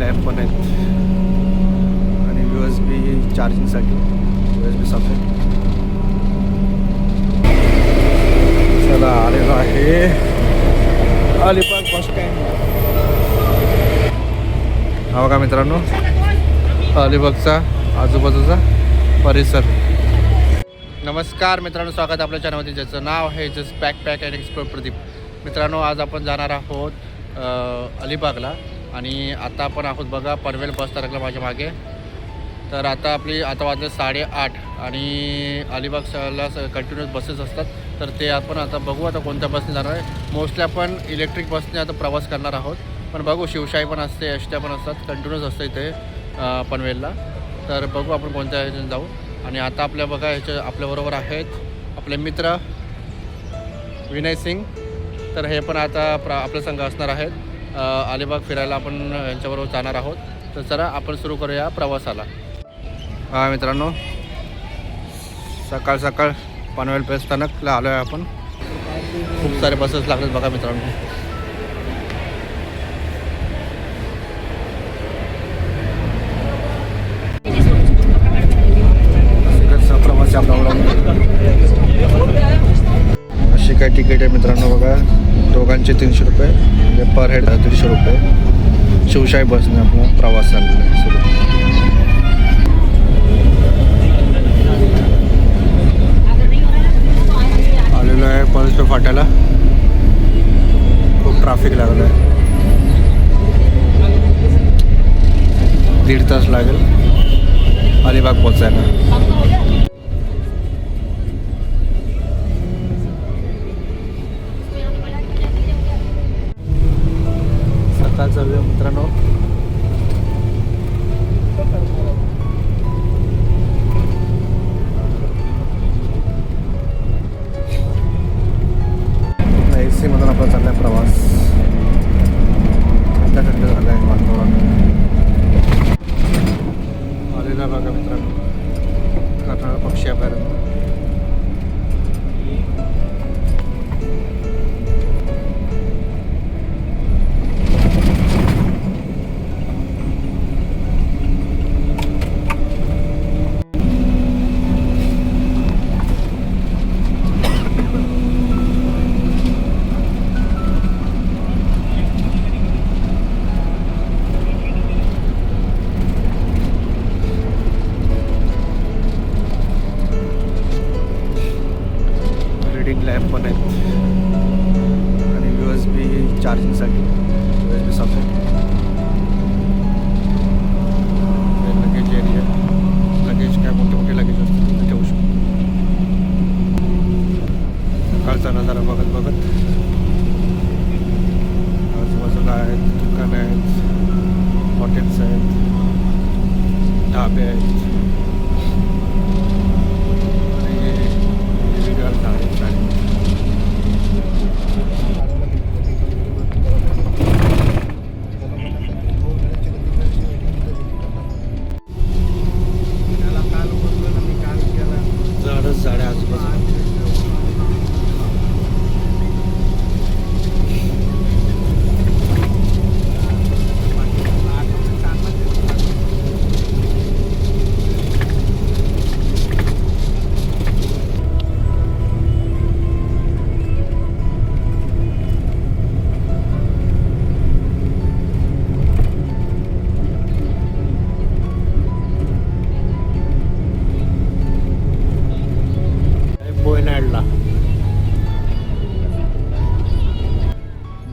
Lab पण आहेत. आणि यू एस बी चार्जिंगसाठी यू एस बी सॉकेट चला आलेलो आहे. अलिबाग बस स्टँड हा का मित्रांनो अलिबागचा आजूबाजूचा परिसर. नमस्कार मित्रांनो स्वागत आपल्या चॅनलमध्ये ज्याचं नाव आहे just pack pack and explore Pradeep. मित्रांनो आज आपण जाणार आहोत अलिबागला. आणि आता आपण आहोत बघा पनवेल बस तरकला माझ्या मागे. तर आता आपली आता वाजले साडेआठ आणि अलिबागला कंटिन्युअस बसेस असतात. तर ते आपण आता बघू आता कोणत्या बसने जाणार आहे. मोस्टली आपण इलेक्ट्रिक बसने आता प्रवास करणार आहोत. पण बघू शिवशाही पण असते एसट्या पण असतात. कंटिन्युअस असतं इथे पनवेलला. तर बघू आपण कोणत्या ह्याच्यात जाऊ. आणि आता आपल्या बघा ह्याच्या आपल्याबरोबर आहेत आपले मित्र विनय सिंग. तर हे पण आता प्र आपल्या संघ असणार आहेत. अलिबाग फिरायला आपण यांच्याबरोबर जाणार आहोत. तर चला आपण सुरू करूया प्रवासाला. हा मित्रांनो सकाळ सकाळ पनवेल पेस स्थानकला आलो आहे आपण. खूप सारे बसेस लागलेत बघा मित्रांनो. प्रवास आपला अशी काय तिकीट आहे मित्रांनो बघा. दोघांचे तीनशे रुपये म्हणजे पर हेड दीडशे रुपये. शिवशाही बसने आपला प्रवास चाललेला आहे सुरू. आलेलो आहे पळसपे फाट्याला. खूप ट्रॅफिक लागलं आहे. दीड तास लागेल. अलिबाग पोचायला वेळ मित्रांनो ए सी मधून आपला चाललाय प्रवास थंड थंड झालं आहे वातावरण आलेला बघा मित्रांनो कर्नाळ पक्षी अभयारण्य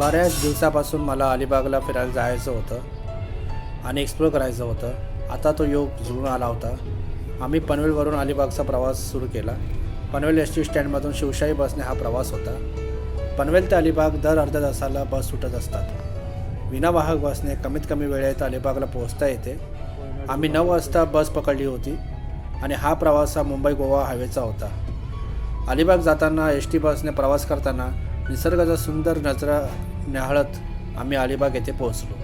बऱ्याच दिवसापासून मला अलिबागला फिरायला जायचं होतं आणि एक्सप्लोर करायचं होतं. आता तो योग जुळून आला होता. आम्ही पनवेलवरून अलिबागचा प्रवास सुरू केला. पनवेल एस टी स्टँडमधून शिवशाही बसने हा प्रवास होता. पनवेल ते अलिबाग दर अर्ध्या तासाला बस सुटत असतात. विनावाहक बसने कमीत कमी वेळेत अलिबागला पोहोचता येते. आम्ही नऊ वाजता बस पकडली होती आणि हा प्रवास हा मुंबई गोवा हायवेचा होता. अलिबाग जाताना एस टी बसने प्रवास करताना निसर्गाचा सुंदर नजरा न्याहाळत आम्ही अलिबाग येथे पोहोचलो.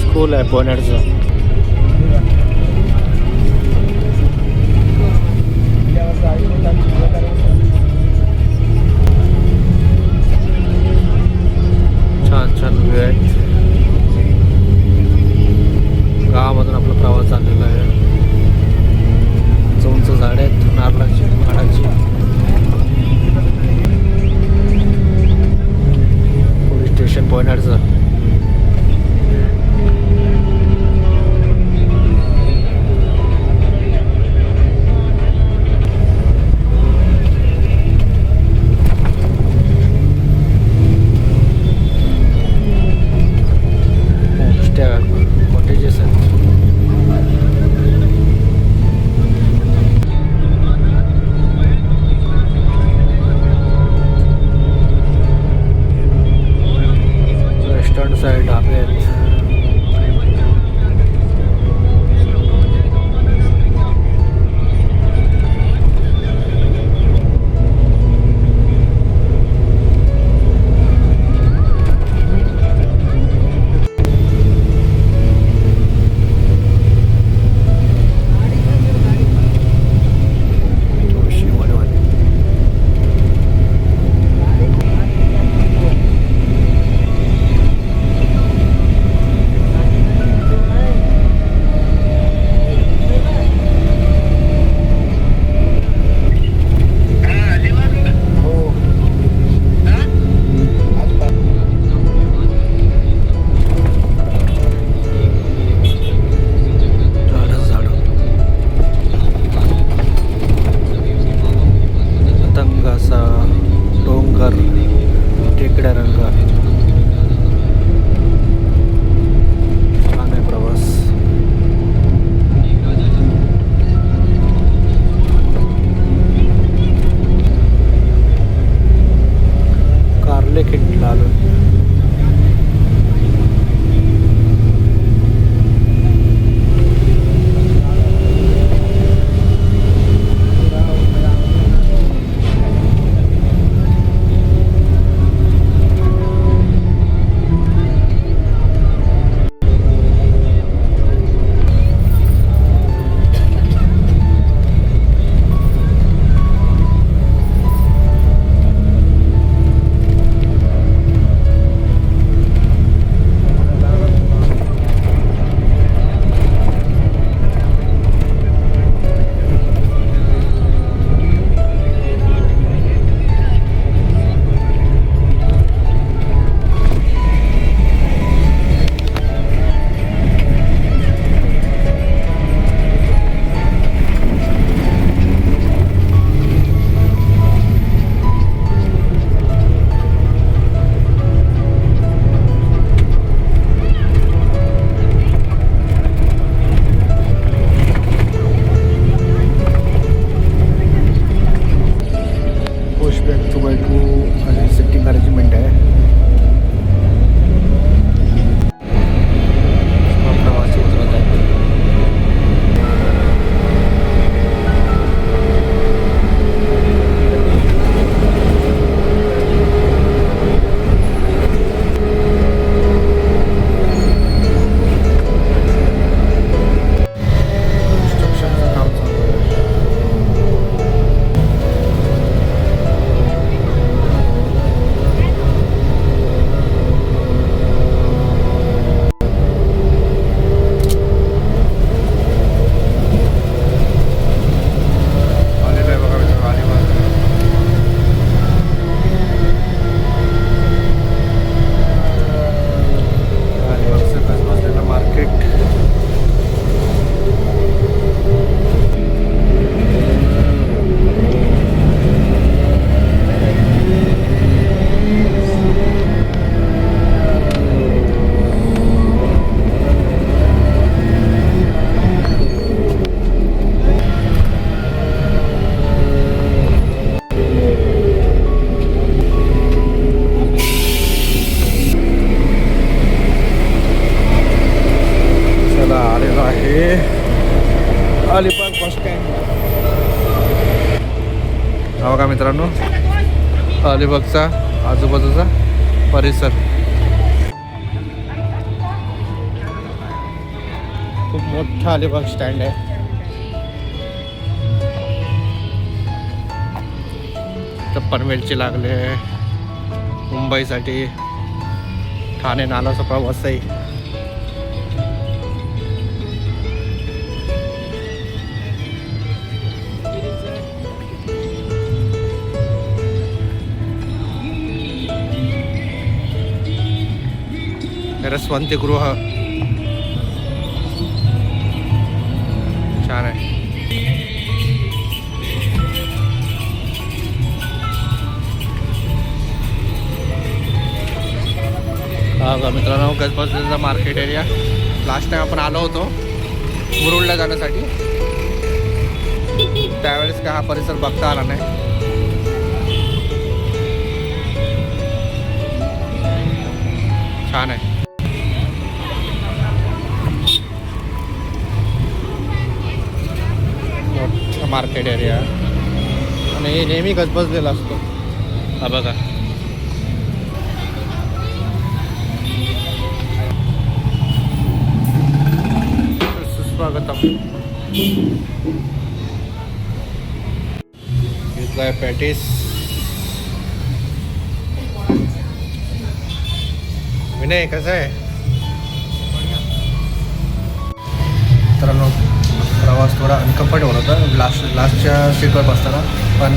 स्कूल आहे पोहण्याचं రంగర్. టికెట్ రంగర్? अलिबागचा आजूबाजूचा परिसर. खूप मोठा अलिबाग स्टँड आहे. तर लागले मुंबईसाठी ठाणे नालाचा प्रवास रसवंतीगृह. छान आहे. हा का मित्रांनो गजबजचा मार्केट एरिया लास्ट टाइम आपण आलो होतो मुरुडला जाण्यासाठी. त्यावेळेस काय हा परिसर बघता आला नाही. छान आहे. मार्केट एरिया आणि नेहमी गजबजलेला असतो. हा बघा. सुस्वागतम. आहे पॅटीस. विनय कसं आहे? मित्रांनो प्रवास थोडा अनकम्फर्टेबल होता. लास्ट लास्टच्या सीटवर बसताना पण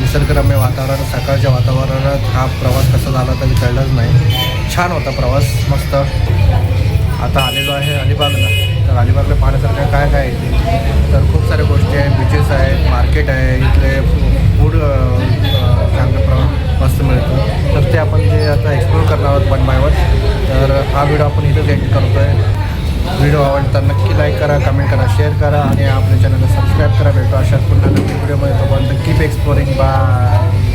निसर्गरम्य वातावरण सकाळच्या वातावरणात हा प्रवास कसा झाला तरी कळलंच नाही. छान होता प्रवास मस्त. आता आलेलो आहे अलिबागला. तर अलिबागला पाहण्यासारखं काय काय आहे? तर खूप साऱ्या गोष्टी आहेत. बीचेस आहेत मार्केट आहे. इथले फूड चांगलं प्रमाण मस्त मिळतं. तर ते आपण जे आता एक्सप्लोर करणार आहोत वन बाय वन तर हा व्हिडिओ आपण इथंच एंड करतो व्हिडिओ आवडता नक्की लाईक करा कमेंट करा शेअर करा आणि आपल्या चॅनलला सबस्क्राईब करा. भेटू अशाच पुन्हा नक्की व्हिडिओमध्ये तोपर्यंत कीप एक्सप्लोरिंग बाय